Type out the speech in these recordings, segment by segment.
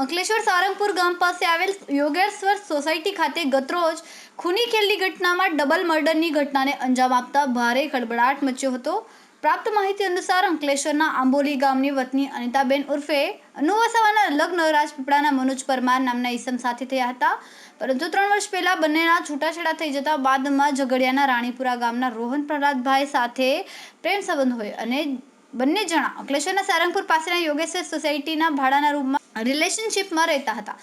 અંકલેશ્વર સારંગપુર ગામ પાસે આવેલ યોગેશ્વર સોસાયટી ખાતે ગતરોજ ખૂની ખેલની ઘટનામાં ડબલ મર્ડરની ઘટનાને અંજામ આપતા ભારે ખળબળાટ મચ્યો હતો. પ્રાપ્ત માહિતી અનુસાર અંકલેશ્વરના આંબોલી ગામની વતની અનિતાબેન ઉર્ફે અનુવાસાવાના લગ્ન રાજપીપળાના મનોજ પરમાર નામના ઈસમ સાથે થયા હતા. પરંતુ ત્રણ વર્ષ પહેલા બંનેના છૂટાછેડા થઈ જતા બાદમાં ઝઘડિયાના રાણીપુરા ગામના રોહન પ્રહલાદભાઈ સાથે પ્રેમ સંબંધ હોય અને બંને જણા અંકલેશ્વરના સારંગપુર પાસેના યોગેશ્વર સોસાયટીના ભાડાના રૂમમાં રિલેશનશિપમાં રહેતા હતા.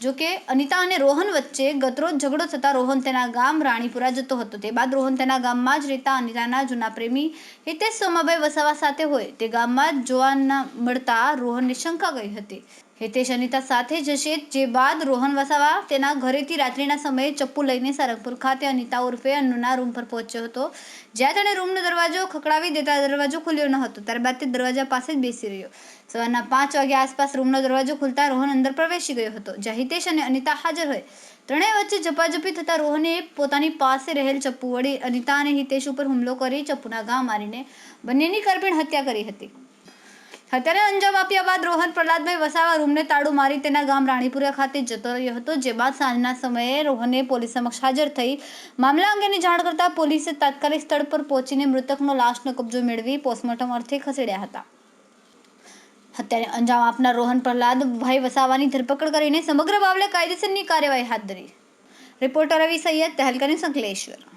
જોકે અનિતા અને રોહન વચ્ચે ગતરોજ ઝઘડો થતાં રોહન તેના ગામ રાણીપુરા જતો હતો. તે બાદ રોહન તેના ગામમાં જ રહેતા અનિતાના જૂના પ્રેમી હિતેશ સોમાભાઈ વસાવા સાથે હોય. તે ગામમાં જ જોવા ન મળતા રોહનને શંકા ગઈ હતી. હિતેશ અનિતા સાથે જશે જે બાદ રોહન વસાવા તેના ઘરેથી રાત્રિના સમયે ચપ્પુ લઈને સારંગપુર ખાતે અનિતા ઉર્ફે અન્નુના રૂમ પર પહોંચ્યો હતો. જ્યાં તેણે રૂમનો દરવાજો ખખડાવી દેતા દરવાજો ખુલ્યો ન હતો. ત્યારબાદ તે દરવાજા પાસે જ બેસી રહ્યો. સવારના પાંચ વાગ્યા આસપાસ રૂમનો દરવાજો ખુલતા રોહન અંદર પ્રવેશી ગયો હતો, જ્યાં હિતેશ અને અનિતા હાજર હોય. ત્રણેય વચ્ચે ઝપાઝપી થતાં રોહને પોતાની પાસે રહેલ ચપ્પુ વળી અનિતા અને હિતેશ ઉપર હુમલો કરી ચપ્પુના ઘા મારીને બંનેની કરપીણ હત્યા કરી હતી. હત્યાને અંજામ આપ્યા બાદ રોહન પ્રહલાદભાઈ વસાવા રૂમને તાળું મારી તેના ગામ રાણીપુરા ખાતે જતો રહ્યો હતો, જે બાદ સાંજના સમયે રોહને પોલીસ સમક્ષ હાજર થઈ. મામલા અંગેની જાણ કરતા પોલીસે તાત્કાલિક સ્થળ પર પહોંચીને મૃતકનો લાશનો કબજો મેળવી પોસ્ટમોર્ટમ અર્થે ખસેડ્યા હતા. હત્યાને અંજામ આપનાર રોહન પ્રહલાદભાઈ વસાવાની ધરપકડ કરીને સમગ્ર મામલે કાયદેસરની કાર્યવાહી હાથ ધરી. રિપોર્ટર રવિ સૈયદ તહેલકાની સંકલેશ્વર.